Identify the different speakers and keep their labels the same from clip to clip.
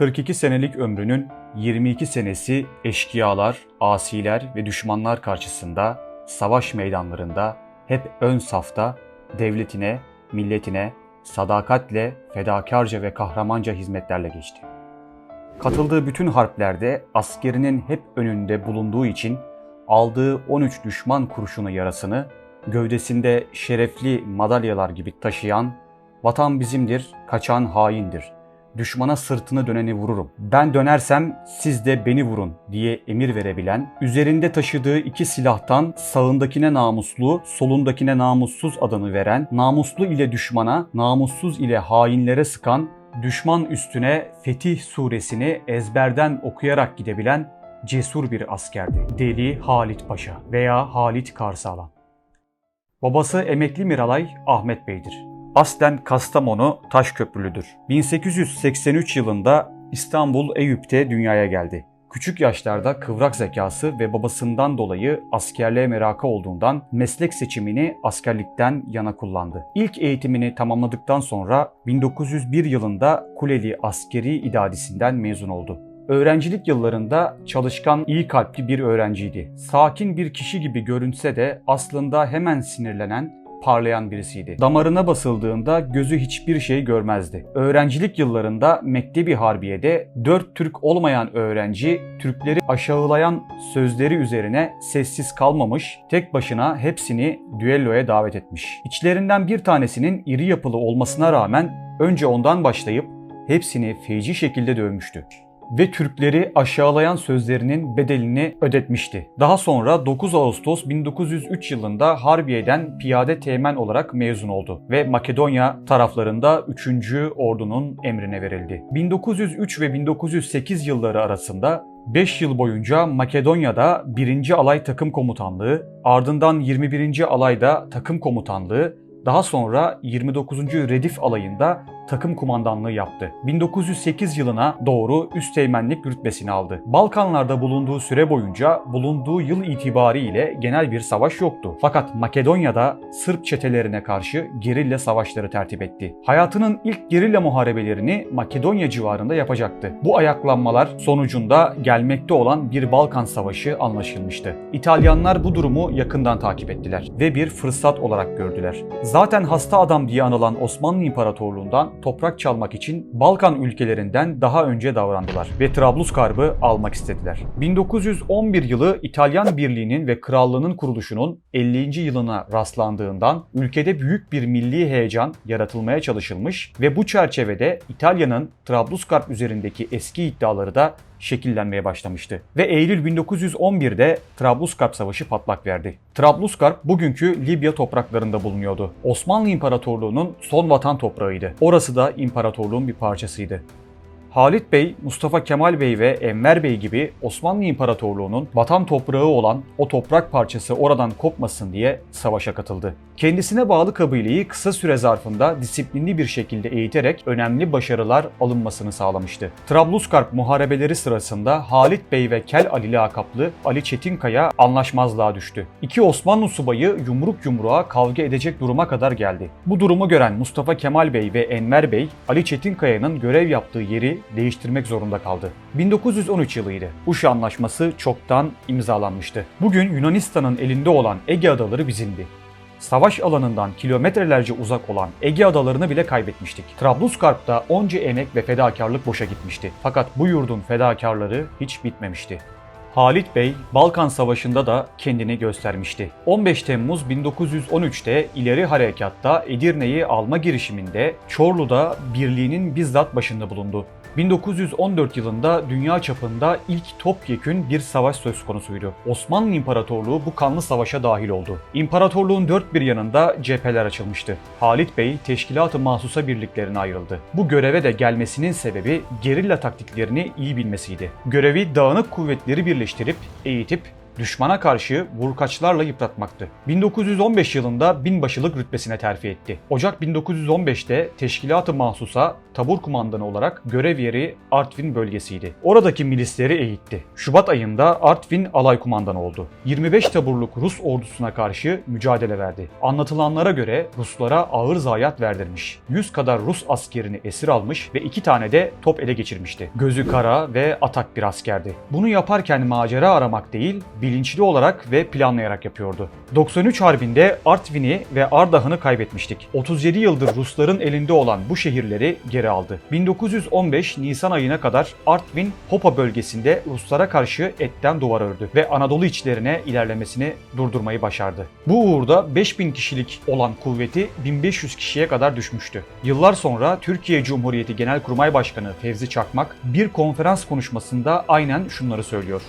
Speaker 1: 42 senelik ömrünün 22 senesi eşkıyalar, asiler ve düşmanlar karşısında savaş meydanlarında hep ön safta devletine, milletine sadakatle, fedakarca ve kahramanca hizmetlerle geçti. Katıldığı bütün harplerde askerinin hep önünde bulunduğu için aldığı 13 düşman kurşunu yarasını gövdesinde şerefli madalyalar gibi taşıyan vatan bizimdir, kaçan haindir. Düşmana sırtını döneni vururum. Ben dönersem siz de beni vurun diye emir verebilen, üzerinde taşıdığı iki silahtan sağındakine namuslu, solundakine namussuz adını veren, namuslu ile düşmana, namussuz ile hainlere sıkan, düşman üstüne Fetih suresini ezberden okuyarak gidebilen cesur bir askerdi. Deli Halit Paşa veya Halit Karsalan. Babası emekli Miralay Ahmet Bey'dir. Aslen Kastamonu Taşköprülüdür. 1883 yılında İstanbul Eyüp'te dünyaya geldi. Küçük yaşlarda kıvrak zekası ve babasından dolayı askerliğe merakı olduğundan meslek seçimini askerlikten yana kullandı. İlk eğitimini tamamladıktan sonra 1901 yılında Kuleli Askeri İdadisi'nden mezun oldu. Öğrencilik yıllarında çalışkan, iyi kalpli bir öğrenciydi. Sakin bir kişi gibi görünse de aslında hemen sinirlenen, parlayan birisiydi. Damarına basıldığında gözü hiçbir şey görmezdi. Öğrencilik yıllarında Mektebi Harbiye'de dört Türk olmayan öğrenci Türkleri aşağılayan sözleri üzerine sessiz kalmamış, tek başına hepsini düelloya davet etmiş. İçlerinden bir tanesinin iri yapılı olmasına rağmen önce ondan başlayıp hepsini feci şekilde dövmüştü ve Türkleri aşağılayan sözlerinin bedelini ödetmişti. Daha sonra 9 Ağustos 1903 yılında Harbiye'den piyade teğmen olarak mezun oldu ve Makedonya taraflarında 3. Ordunun emrine verildi. 1903 ve 1908 yılları arasında 5 yıl boyunca Makedonya'da 1. Alay Takım Komutanlığı, ardından 21. Alayda Takım Komutanlığı, daha sonra 29. Redif Alayı'nda takım kumandanlığı yaptı. 1908 yılına doğru üsteğmenlik rütbesini aldı. Balkanlarda bulunduğu süre boyunca bulunduğu yıl itibariyle genel bir savaş yoktu. Fakat Makedonya'da Sırp çetelerine karşı gerilla savaşları tertip etti. Hayatının ilk gerilla muharebelerini Makedonya civarında yapacaktı. Bu ayaklanmalar sonucunda gelmekte olan bir Balkan Savaşı anlaşılmıştı. İtalyanlar bu durumu yakından takip ettiler ve bir fırsat olarak gördüler. Zaten hasta adam diye anılan Osmanlı İmparatorluğundan toprak çalmak için Balkan ülkelerinden daha önce davrandılar ve Trablusgarb'ı almak istediler. 1911 yılı İtalyan Birliği'nin ve Krallığı'nın kuruluşunun 50. yılına rastlandığından ülkede büyük bir milli heyecan yaratılmaya çalışılmış ve bu çerçevede İtalya'nın Trablusgarp üzerindeki eski iddiaları da şekillenmeye başlamıştı. Ve Eylül 1911'de Trablusgarp Savaşı patlak verdi. Trablusgarp bugünkü Libya topraklarında bulunuyordu. Osmanlı İmparatorluğu'nun son vatan toprağıydı. Orası da imparatorluğun bir parçasıydı. Halit Bey, Mustafa Kemal Bey ve Enver Bey gibi Osmanlı İmparatorluğu'nun vatan toprağı olan o toprak parçası oradan kopmasın diye savaşa katıldı. Kendisine bağlı kabileyi kısa süre zarfında disiplinli bir şekilde eğiterek önemli başarılar alınmasını sağlamıştı. Trablusgarp muharebeleri sırasında Halit Bey ve Kel Ali lakaplı Ali Çetinkaya anlaşmazlığa düştü. İki Osmanlı subayı yumruk yumruğa kavga edecek duruma kadar geldi. Bu durumu gören Mustafa Kemal Bey ve Enver Bey Ali Çetinkaya'nın görev yaptığı yeri değiştirmek zorunda kaldı. 1913 yılıydı. Uşa Anlaşması çoktan imzalanmıştı. Bugün Yunanistan'ın elinde olan Ege Adaları bizimdi. Savaş alanından kilometrelerce uzak olan Ege adalarını bile kaybetmiştik. Trablusgarp'ta onca emek ve fedakarlık boşa gitmişti. Fakat bu yurdun fedakarları hiç bitmemişti. Halit Bey Balkan Savaşı'nda da kendini göstermişti. 15 Temmuz 1913'te ileri harekatta Edirne'yi alma girişiminde Çorlu'da birliğinin bizzat başında bulundu. 1914 yılında dünya çapında ilk topyekün bir savaş söz konusuydu. Osmanlı İmparatorluğu bu kanlı savaşa dahil oldu. İmparatorluğun dört bir yanında cepheler açılmıştı. Halit Bey teşkilat-ı mahsusa birliklerine ayrıldı. Bu göreve de gelmesinin sebebi gerilla taktiklerini iyi bilmesiydi. Görevi dağınık kuvvetleri birleştirip, eğitip Düşmana karşı vurkaçlarla yıpratmaktı. 1915 yılında binbaşılık rütbesine terfi etti. Ocak 1915'te Teşkilat-ı Mahsus'a tabur kumandanı olarak görev yeri Artvin bölgesiydi. Oradaki milisleri eğitti. Şubat ayında Artvin alay kumandanı oldu. 25 taburluk Rus ordusuna karşı mücadele verdi. Anlatılanlara göre Ruslara ağır zayiat verdirmiş. 100 kadar Rus askerini esir almış ve 2 tane de top ele geçirmişti. Gözü kara ve atak bir askerdi. Bunu yaparken macera aramak değil, bilinçli olarak ve planlayarak yapıyordu. 93 Harbi'nde Artvin'i ve Ardahan'ı kaybetmiştik. 37 yıldır Rusların elinde olan bu şehirleri geri aldı. 1915 Nisan ayına kadar Artvin, Hopa bölgesinde Ruslara karşı etten duvar ördü ve Anadolu içlerine ilerlemesini durdurmayı başardı. Bu uğurda 5000 kişilik olan kuvveti 1500 kişiye kadar düşmüştü. Yıllar sonra Türkiye Cumhuriyeti Genelkurmay Başkanı Fevzi Çakmak bir konferans konuşmasında aynen şunları söylüyor.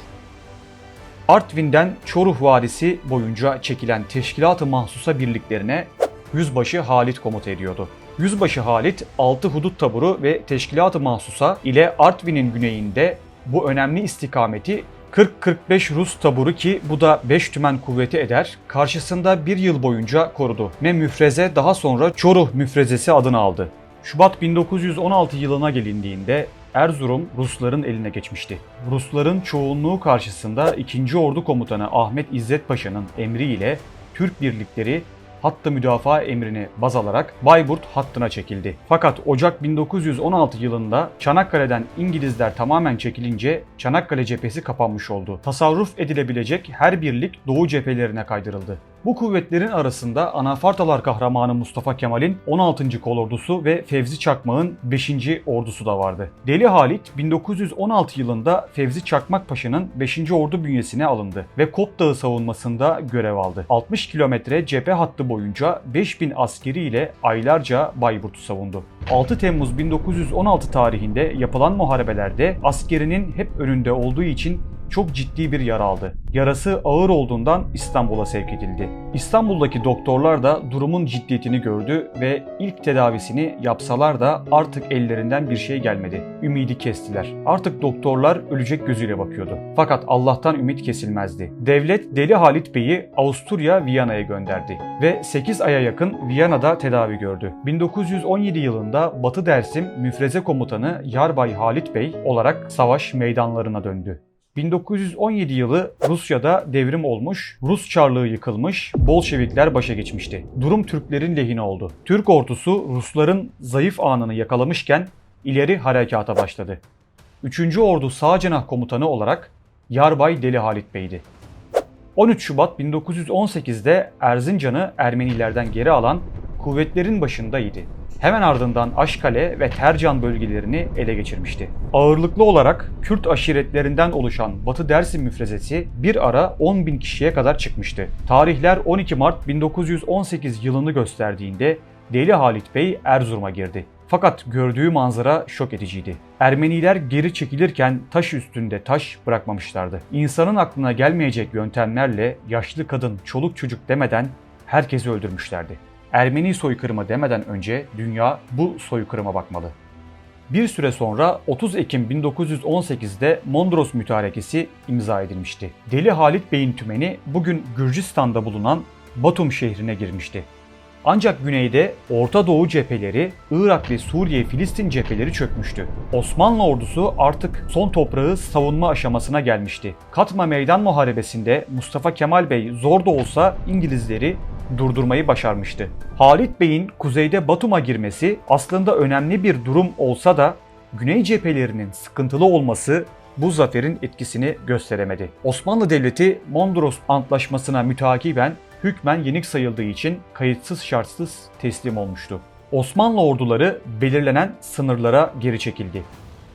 Speaker 1: Artvin'den Çoruh Vadisi boyunca çekilen teşkilat-ı mahsusa birliklerine Yüzbaşı Halit komuta ediyordu. Yüzbaşı Halit 6 hudut taburu ve teşkilat-ı mahsusa ile Artvin'in güneyinde bu önemli istikameti 40-45 Rus taburu ki bu da 5 tümen kuvveti eder, karşısında bir yıl boyunca korudu ve müfreze daha sonra Çoruh müfrezesi adını aldı. Şubat 1916 yılına gelindiğinde Erzurum Rusların eline geçmişti. Rusların çoğunluğu karşısında 2. Ordu Komutanı Ahmet İzzet Paşa'nın emriyle Türk birlikleri hattı müdafaa emrini baz alarak Bayburt hattına çekildi. Fakat Ocak 1916 yılında Çanakkale'den İngilizler tamamen çekilince Çanakkale cephesi kapanmış oldu. Tasarruf edilebilecek her birlik Doğu cephelerine kaydırıldı. Bu kuvvetlerin arasında Anafartalar kahramanı Mustafa Kemal'in 16. kolordusu ve Fevzi Çakmak'ın 5. ordusu da vardı. Deli Halit 1916 yılında Fevzi Çakmak Paşa'nın 5. ordu bünyesine alındı ve Kop Dağı savunmasında görev aldı. 60 kilometre cephe hattı boyunca 5000 askeri ile aylarca Bayburt'u savundu. 6 Temmuz 1916 tarihinde yapılan muharebelerde askerinin hep önünde olduğu için çok ciddi bir yara aldı. Yarası ağır olduğundan İstanbul'a sevk edildi. İstanbul'daki doktorlar da durumun ciddiyetini gördü ve ilk tedavisini yapsalar da artık ellerinden bir şey gelmedi. Ümidi kestiler. Artık doktorlar ölecek gözüyle bakıyordu. Fakat Allah'tan ümit kesilmezdi. Devlet Deli Halit Bey'i Avusturya Viyana'ya gönderdi ve 8 aya yakın Viyana'da tedavi gördü. 1917 yılında Batı Dersim müfreze komutanı Yarbay Halit Bey olarak savaş meydanlarına döndü. 1917 yılı Rusya'da devrim olmuş, Rus Çarlığı yıkılmış, Bolşevikler başa geçmişti. Durum Türklerin lehine oldu. Türk ordusu Rusların zayıf anını yakalamışken ileri harekata başladı. 3. Ordu Sağ Cenah Komutanı olarak Yarbay Deli Halit Bey'di. 13 Şubat 1918'de Erzincan'ı Ermenilerden geri alan kuvvetlerin başındaydı. Hemen ardından Aşkale ve Tercan bölgelerini ele geçirmişti. Ağırlıklı olarak Kürt aşiretlerinden oluşan Batı Dersim müfrezesi bir ara 10 bin kişiye kadar çıkmıştı. Tarihler 12 Mart 1918 yılını gösterdiğinde Deli Halit Bey Erzurum'a girdi. Fakat gördüğü manzara şok ediciydi. Ermeniler geri çekilirken taş üstünde taş bırakmamışlardı. İnsanın aklına gelmeyecek yöntemlerle yaşlı kadın, çoluk çocuk demeden herkesi öldürmüşlerdi. Ermeni soykırımı demeden önce dünya bu soykırıma bakmalı. Bir süre sonra 30 Ekim 1918'de Mondros Mütarekesi imza edilmişti. Deli Halit Bey'in tümeni bugün Gürcistan'da bulunan Batum şehrine girmişti. Ancak güneyde Orta Doğu cepheleri, Irak ve Suriye Filistin cepheleri çökmüştü. Osmanlı ordusu artık son toprağı savunma aşamasına gelmişti. Katma Meydan Muharebesi'nde Mustafa Kemal Bey zor da olsa İngilizleri durdurmayı başarmıştı. Halit Bey'in kuzeyde Batum'a girmesi aslında önemli bir durum olsa da Güney cephelerinin sıkıntılı olması bu zaferin etkisini gösteremedi. Osmanlı Devleti Mondros Antlaşması'na mütakiben hükmen yenik sayıldığı için kayıtsız şartsız teslim olmuştu. Osmanlı orduları belirlenen sınırlara geri çekildi.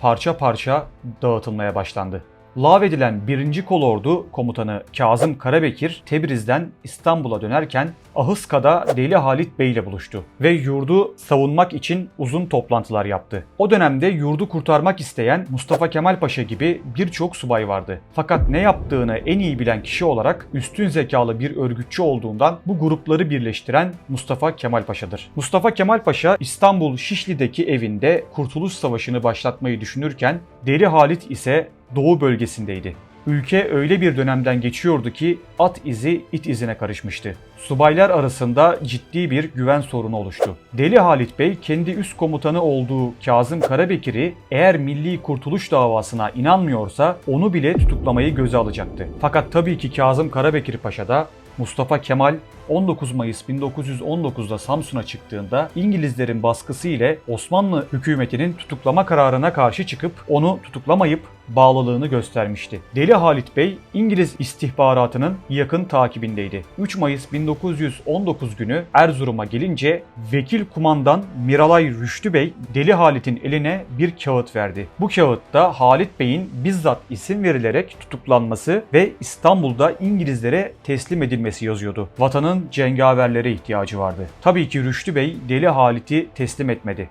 Speaker 1: Parça parça dağıtılmaya başlandı. Lağvedilen 1. Kolordu komutanı Kazım Karabekir Tebriz'den İstanbul'a dönerken Ahıska'da Deli Halit Bey ile buluştu ve yurdu savunmak için uzun toplantılar yaptı. O dönemde yurdu kurtarmak isteyen Mustafa Kemal Paşa gibi birçok subay vardı. Fakat ne yaptığını en iyi bilen kişi olarak üstün zekalı bir örgütçü olduğundan bu grupları birleştiren Mustafa Kemal Paşa'dır. Mustafa Kemal Paşa İstanbul Şişli'deki evinde Kurtuluş Savaşı'nı başlatmayı düşünürken Deli Halit ise Doğu bölgesindeydi. Ülke öyle bir dönemden geçiyordu ki at izi it izine karışmıştı. Subaylar arasında ciddi bir güven sorunu oluştu. Deli Halit Bey kendi üst komutanı olduğu Kazım Karabekir'i eğer Milli Kurtuluş davasına inanmıyorsa onu bile tutuklamayı göze alacaktı. Fakat tabii ki Kazım Karabekir Paşa da Mustafa Kemal 19 Mayıs 1919'da Samsun'a çıktığında İngilizlerin baskısı ile Osmanlı hükümetinin tutuklama kararına karşı çıkıp onu tutuklamayıp bağlılığını göstermişti. Deli Halit Bey İngiliz istihbaratının yakın takibindeydi. 3 Mayıs 1919 günü Erzurum'a gelince vekil kumandan Miralay Rüştü Bey Deli Halit'in eline bir kağıt verdi. Bu kağıtta Halit Bey'in bizzat isim verilerek tutuklanması ve İstanbul'da İngilizlere teslim edilmesi yazıyordu. Vatanın cengaverlere ihtiyacı vardı. Tabii ki Rüştü Bey Deli Halit'i teslim etmedi.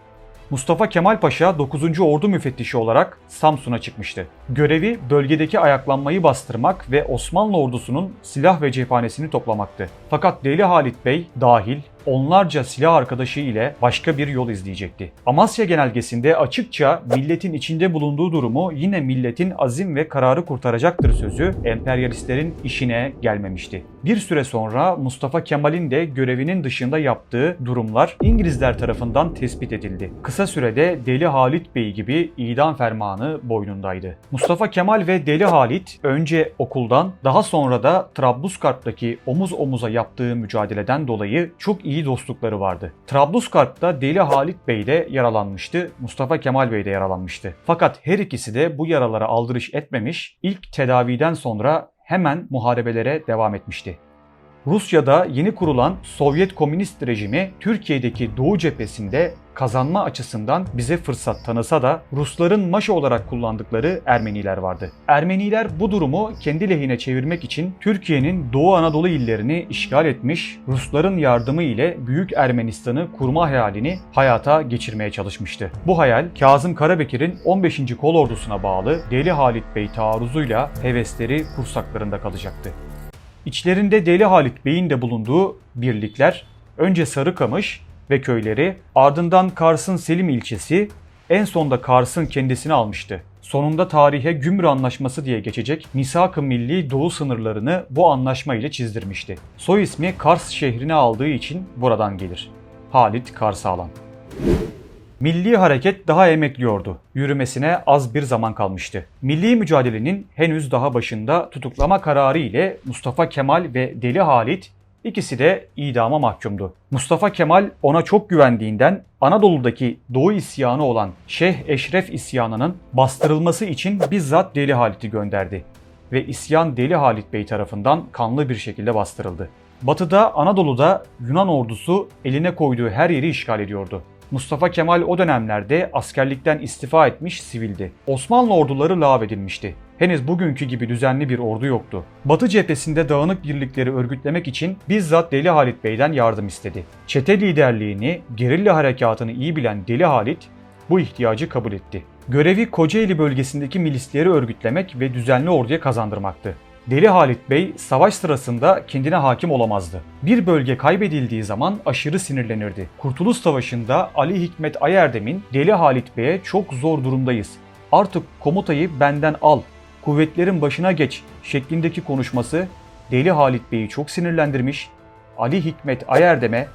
Speaker 1: Mustafa Kemal Paşa 9. Ordu müfettişi olarak Samsun'a çıkmıştı. Görevi bölgedeki ayaklanmayı bastırmak ve Osmanlı ordusunun silah ve cephanesini toplamaktı. Fakat Deli Halit Bey dahil onlarca silah arkadaşı ile başka bir yol izleyecekti. Amasya genelgesinde açıkça milletin içinde bulunduğu durumu yine milletin azim ve kararı kurtaracaktır sözü emperyalistlerin işine gelmemişti. Bir süre sonra Mustafa Kemal'in de görevinin dışında yaptığı durumlar İngilizler tarafından tespit edildi. Kısa sürede Deli Halit Bey gibi idam fermanı boynundaydı. Mustafa Kemal ve Deli Halit önce okuldan daha sonra da Trablusgarp'taki omuz omuza yaptığı mücadeleden dolayı çok iyi dostlukları vardı. Trablusgarp'ta Deli Halit Bey de yaralanmıştı, Mustafa Kemal Bey de yaralanmıştı. Fakat her ikisi de bu yaralara aldırış etmemiş, ilk tedaviden sonra hemen muharebelere devam etmişti. Rusya'da yeni kurulan Sovyet Komünist rejimi Türkiye'deki Doğu cephesinde kazanma açısından bize fırsat tanısa da Rusların maşa olarak kullandıkları Ermeniler vardı. Ermeniler bu durumu kendi lehine çevirmek için Türkiye'nin Doğu Anadolu illerini işgal etmiş, Rusların yardımı ile Büyük Ermenistan'ı kurma hayalini hayata geçirmeye çalışmıştı. Bu hayal Kazım Karabekir'in 15. Kol Ordusu'na bağlı Deli Halit Bey taarruzuyla hevesleri kursaklarında kalacaktı. İçlerinde Deli Halit Bey'in de bulunduğu birlikler önce Sarıkamış ve köyleri ardından Kars'ın Selim ilçesi en sonda Kars'ın kendisini almıştı. Sonunda tarihe Gümrü Anlaşması diye geçecek Misak-ı Milli Doğu sınırlarını bu anlaşma ile çizdirmişti. Soy ismi Kars şehrini aldığı için buradan gelir. Halit Karsağlan. Milli hareket daha emekliyordu. Yürümesine az bir zaman kalmıştı. Milli mücadelenin henüz daha başında tutuklama kararı ile Mustafa Kemal ve Deli Halit ikisi de idama mahkumdu. Mustafa Kemal ona çok güvendiğinden Anadolu'daki Doğu isyanı olan Şeyh Eşref isyanının bastırılması için bizzat Deli Halit'i gönderdi ve isyan Deli Halit Bey tarafından kanlı bir şekilde bastırıldı. Batıda Anadolu'da Yunan ordusu eline koyduğu her yeri işgal ediyordu. Mustafa Kemal o dönemlerde askerlikten istifa etmiş sivildi. Osmanlı orduları lağvedilmişti. Henüz bugünkü gibi düzenli bir ordu yoktu. Batı cephesinde dağınık birlikleri örgütlemek için bizzat Deli Halit Bey'den yardım istedi. Çete liderliğini, gerilla harekatını iyi bilen Deli Halit bu ihtiyacı kabul etti. Görevi Kocaeli bölgesindeki milisleri örgütlemek ve düzenli orduya kazandırmaktı. Deli Halit Bey savaş sırasında kendine hakim olamazdı. Bir bölge kaybedildiği zaman aşırı sinirlenirdi. Kurtuluş Savaşı'nda Ali Hikmet Ayerdem'in Deli Halit Bey'e çok zor durumdayız. Artık komutayı benden al, kuvvetlerin başına geç şeklindeki konuşması Deli Halit Bey'i çok sinirlendirmiş. Ali Hikmet Ayerdem'e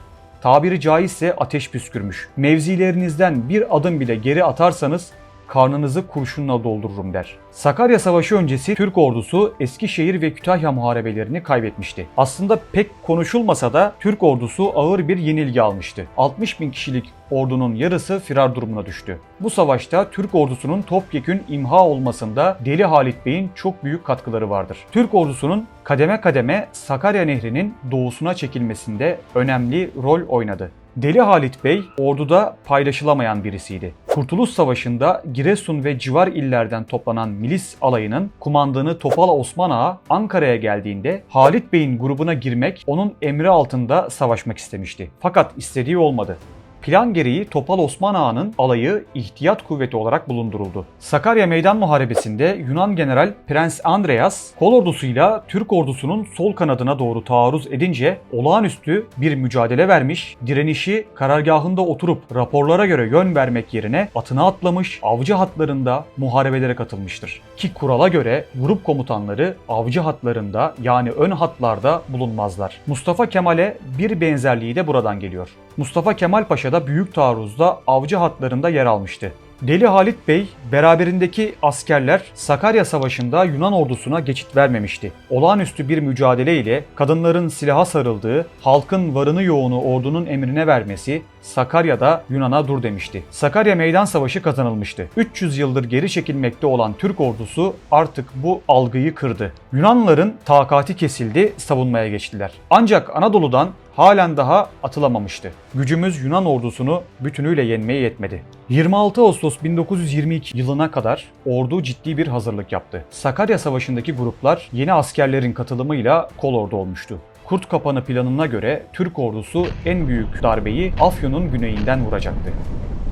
Speaker 1: tabiri caizse ateş püskürmüş. Mevzilerinizden bir adım bile geri atarsanız karnınızı kurşunla doldururum der. Sakarya Savaşı öncesi Türk ordusu Eskişehir ve Kütahya muharebelerini kaybetmişti. Aslında pek konuşulmasa da Türk ordusu ağır bir yenilgi almıştı. 60 bin kişilik ordunun yarısı firar durumuna düştü. Bu savaşta Türk ordusunun topyekün imha olmasında Deli Halit Bey'in çok büyük katkıları vardır. Türk ordusunun kademe kademe Sakarya Nehri'nin doğusuna çekilmesinde önemli rol oynadı. Deli Halit Bey orduda paylaşılamayan birisiydi. Kurtuluş Savaşı'nda Giresun ve civar illerden toplanan milis alayının kumandanı Topal Osman Ağa Ankara'ya geldiğinde Halit Bey'in grubuna girmek onun emri altında savaşmak istemişti. Fakat istediği olmadı. Plan gereği Topal Osman Ağa'nın alayı ihtiyat kuvveti olarak bulunduruldu. Sakarya Meydan Muharebesi'nde Yunan General Prens Andreas kol ordusuyla Türk ordusunun sol kanadına doğru taarruz edince olağanüstü bir mücadele vermiş, direnişi karargahında oturup raporlara göre yön vermek yerine atına atlamış, avcı hatlarında muharebelere katılmıştır. Ki kurala göre grup komutanları avcı hatlarında yani ön hatlarda bulunmazlar. Mustafa Kemal'e bir benzerliği de buradan geliyor. Mustafa Kemal Paşa da büyük taarruzda avcı hatlarında yer almıştı. Deli Halit Bey beraberindeki askerler Sakarya Savaşı'nda Yunan ordusuna geçit vermemişti. Olağanüstü bir mücadele ile kadınların silaha sarıldığı, halkın varını yoğunu ordunun emrine vermesi Sakarya'da Yunan'a dur demişti. Sakarya Meydan Savaşı kazanılmıştı. 300 yıldır geri çekilmekte olan Türk ordusu artık bu algıyı kırdı. Yunanlıların takati kesildi, savunmaya geçtiler. Ancak Anadolu'dan halen daha atılamamıştı. Gücümüz Yunan ordusunu bütünüyle yenmeye yetmedi. 26 Ağustos 1922 yılına kadar ordu ciddi bir hazırlık yaptı. Sakarya Savaşı'ndaki gruplar yeni askerlerin katılımıyla kol ordu olmuştu. Kurt Kapanı planına göre Türk ordusu en büyük darbeyi Afyon'un güneyinden vuracaktı.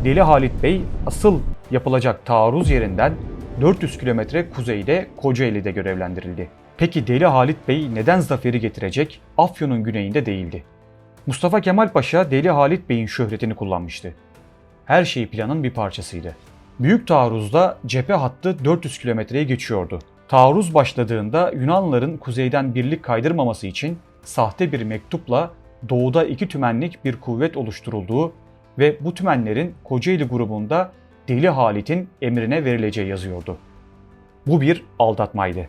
Speaker 1: Deli Halit Bey asıl yapılacak taarruz yerinden 400 kilometre kuzeyde Kocaeli'de görevlendirildi. Peki Deli Halit Bey neden zaferi getirecek Afyon'un güneyinde değildi? Mustafa Kemal Paşa Deli Halit Bey'in şöhretini kullanmıştı. Her şey planın bir parçasıydı. Büyük taarruzda cephe hattı 400 kilometreyi geçiyordu. Taarruz başladığında Yunanlıların kuzeyden birlik kaydırmaması için sahte bir mektupla doğuda iki tümenlik bir kuvvet oluşturulduğu ve bu tümenlerin Kocaeli grubunda Deli Halit'in emrine verileceği yazıyordu. Bu bir aldatmaydı.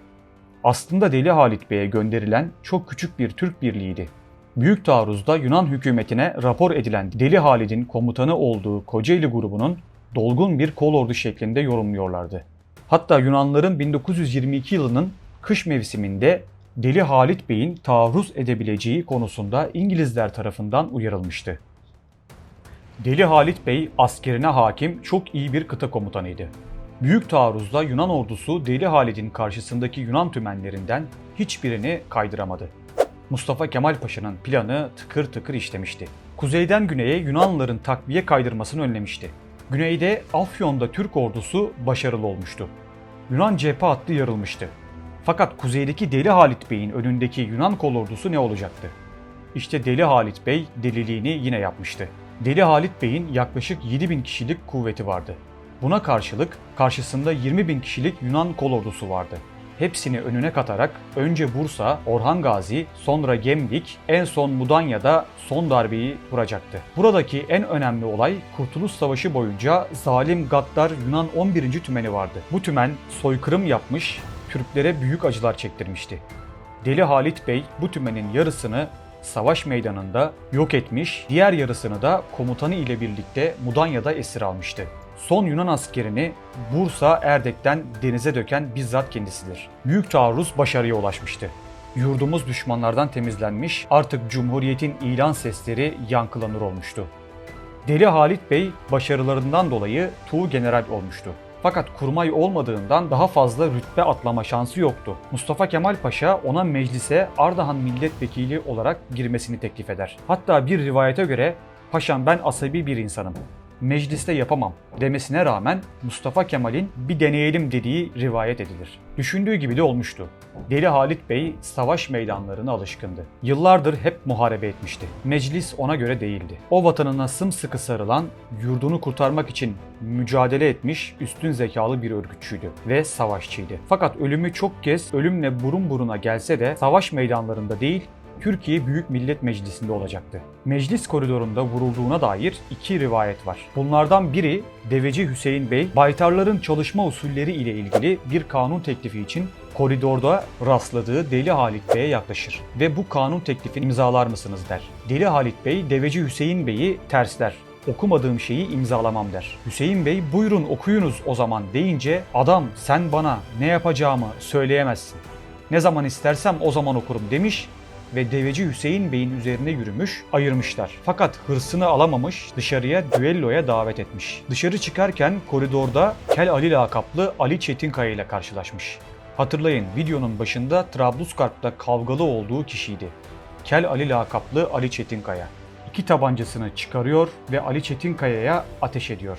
Speaker 1: Aslında Deli Halit Bey'e gönderilen çok küçük bir Türk birliğiydi. Büyük taarruzda Yunan hükümetine rapor edilen Deli Halid'in komutanı olduğu Kocaeli grubunun dolgun bir kol ordu şeklinde yorumluyorlardı. Hatta Yunanların 1922 yılının kış mevsiminde Deli Halit Bey'in taarruz edebileceği konusunda İngilizler tarafından uyarılmıştı. Deli Halit Bey askerine hakim çok iyi bir kıta komutanıydı. Büyük taarruzda Yunan ordusu Deli Halid'in karşısındaki Yunan tümenlerinden hiçbirini kaydıramadı. Mustafa Kemal Paşa'nın planı tıkır tıkır işlemişti. Kuzeyden güneye Yunanlıların takviye kaydırmasını önlemişti. Güneyde Afyon'da Türk ordusu başarılı olmuştu. Yunan cephe hattı yarılmıştı. Fakat kuzeydeki Deli Halit Bey'in önündeki Yunan kol ordusu ne olacaktı? İşte Deli Halit Bey deliliğini yine yapmıştı. Deli Halit Bey'in yaklaşık 7000 kişilik kuvveti vardı. Buna karşılık karşısında 20 bin kişilik Yunan kol ordusu vardı. Hepsini önüne katarak önce Bursa, Orhan Gazi, sonra Gemlik, en son Mudanya'da son darbeyi vuracaktı. Buradaki en önemli olay Kurtuluş Savaşı boyunca zalim gaddar Yunan 11. tümeni vardı. Bu tümen soykırım yapmış, Türklere büyük acılar çektirmişti. Deli Halit Bey bu tümenin yarısını savaş meydanında yok etmiş, diğer yarısını da komutanı ile birlikte Mudanya'da esir almıştı. Son Yunan askerini Bursa Erdek'ten denize döken bizzat kendisidir. Büyük taarruz başarıya ulaşmıştı. Yurdumuz düşmanlardan temizlenmiş, artık Cumhuriyet'in ilan sesleri yankılanır olmuştu. Deli Halit Bey başarılarından dolayı Tuğ General olmuştu. Fakat kurmay olmadığından daha fazla rütbe atlama şansı yoktu. Mustafa Kemal Paşa ona meclise Ardahan milletvekili olarak girmesini teklif eder. Hatta bir rivayete göre Paşam ben asabi bir insanım. Mecliste yapamam demesine rağmen Mustafa Kemal'in bir deneyelim dediği rivayet edilir. Düşündüğü gibi de olmuştu. Deli Halit Bey savaş meydanlarına alışkındı. Yıllardır hep muharebe etmişti. Meclis ona göre değildi. O vatanına sımsıkı sarılan, yurdunu kurtarmak için mücadele etmiş üstün zekalı bir örgütçüydü ve savaşçıydı. Fakat ölümü çok kez ölümle burun buruna gelse de savaş meydanlarında değil, Türkiye Büyük Millet Meclisi'nde olacaktı. Meclis koridorunda vurulduğuna dair iki rivayet var. Bunlardan biri Deveci Hüseyin Bey, baytarların çalışma usulleri ile ilgili bir kanun teklifi için koridorda rastladığı Deli Halit Bey'e yaklaşır ve bu kanun teklifini imzalar mısınız der. Deli Halit Bey Deveci Hüseyin Bey'i tersler okumadığım şeyi imzalamam der. Hüseyin Bey buyurun okuyunuz o zaman deyince adam sen bana ne yapacağımı söyleyemezsin. Ne zaman istersem o zaman okurum demiş ve deveci Hüseyin Bey'in üzerine yürümüş, ayırmışlar. Fakat hırsını alamamış, dışarıya düelloya davet etmiş. Dışarı çıkarken koridorda Kel Ali lakaplı Ali Çetinkaya ile karşılaşmış. Hatırlayın videonun başında Trablusgarp'ta kavgalı olduğu kişiydi. Kel Ali lakaplı Ali Çetinkaya. iki tabancasını çıkarıyor ve Ali Çetinkaya'ya ateş ediyor.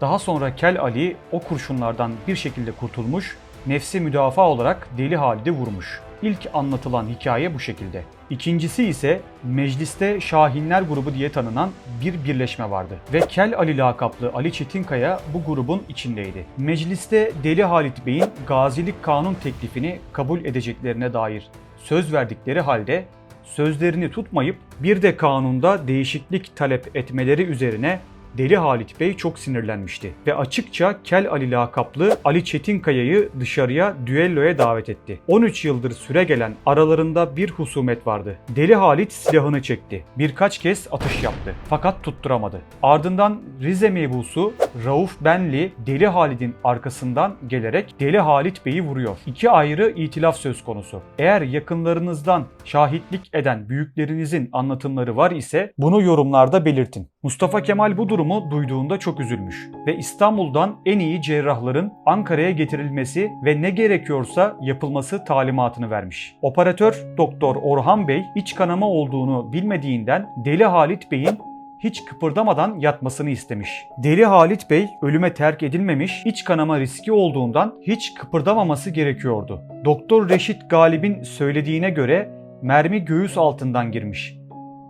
Speaker 1: Daha sonra Kel Ali o kurşunlardan bir şekilde kurtulmuş, nefsi müdafaa olarak Deli Halid'i vurmuş. İlk anlatılan hikaye bu şekilde. İkincisi ise mecliste Şahinler grubu diye tanınan bir birleşme vardı. Ve Kel Ali lakaplı Ali Çetinkaya bu grubun içindeydi. Mecliste Deli Halit Bey'in gazilik kanun teklifini kabul edeceklerine dair söz verdikleri halde sözlerini tutmayıp bir de kanunda değişiklik talep etmeleri üzerine Deli Halit Bey çok sinirlenmişti ve açıkça Kel Ali lakaplı Ali Çetinkaya'yı dışarıya düelloya davet etti. 13 yıldır süre gelen aralarında bir husumet vardı. Deli Halit silahını çekti. Birkaç kez atış yaptı fakat tutturamadı. Ardından Rize mebusu Rauf Benli Deli Halit'in arkasından gelerek Deli Halit Bey'i vuruyor. İki ayrı itilaf söz konusu. Eğer yakınlarınızdan şahitlik eden büyüklerinizin anlatımları var ise bunu yorumlarda belirtin. Mustafa Kemal bu durumu duyduğunda çok üzülmüş ve İstanbul'dan en iyi cerrahların Ankara'ya getirilmesi ve ne gerekiyorsa yapılması talimatını vermiş. Operatör Doktor Orhan Bey iç kanama olduğunu bilmediğinden Deli Halit Bey'in hiç kıpırdamadan yatmasını istemiş. Deli Halit Bey ölüme terk edilmemiş, iç kanama riski olduğundan hiç kıpırdamaması gerekiyordu. Doktor Reşit Galip'in söylediğine göre mermi göğüs altından girmiş.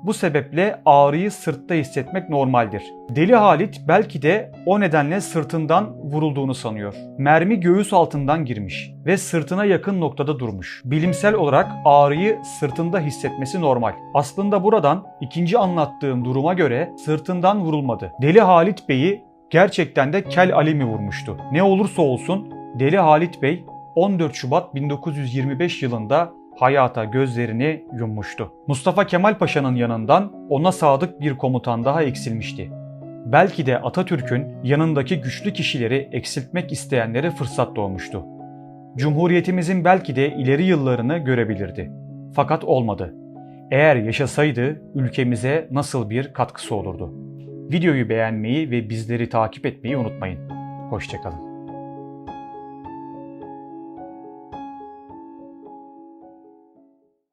Speaker 1: Bu sebeple ağrıyı sırtta hissetmek normaldir. Deli Halit belki de o nedenle sırtından vurulduğunu sanıyor. Mermi göğüs altından girmiş ve sırtına yakın noktada durmuş. Bilimsel olarak ağrıyı sırtında hissetmesi normal. Aslında buradan ikinci anlattığım duruma göre sırtından vurulmadı. Deli Halit Bey'i gerçekten de Kel Ali mi vurmuştu? Ne olursa olsun Deli Halit Bey 14 Şubat 1925 yılında hayata gözlerini yummuştu. Mustafa Kemal Paşa'nın yanından ona sadık bir komutan daha eksilmişti. Belki de Atatürk'ün yanındaki güçlü kişileri eksiltmek isteyenlere fırsat doğmuştu. Cumhuriyetimizin belki de ileri yıllarını görebilirdi. Fakat olmadı. Eğer yaşasaydı ülkemize nasıl bir katkısı olurdu? Videoyu beğenmeyi ve bizleri takip etmeyi unutmayın. Hoşçakalın.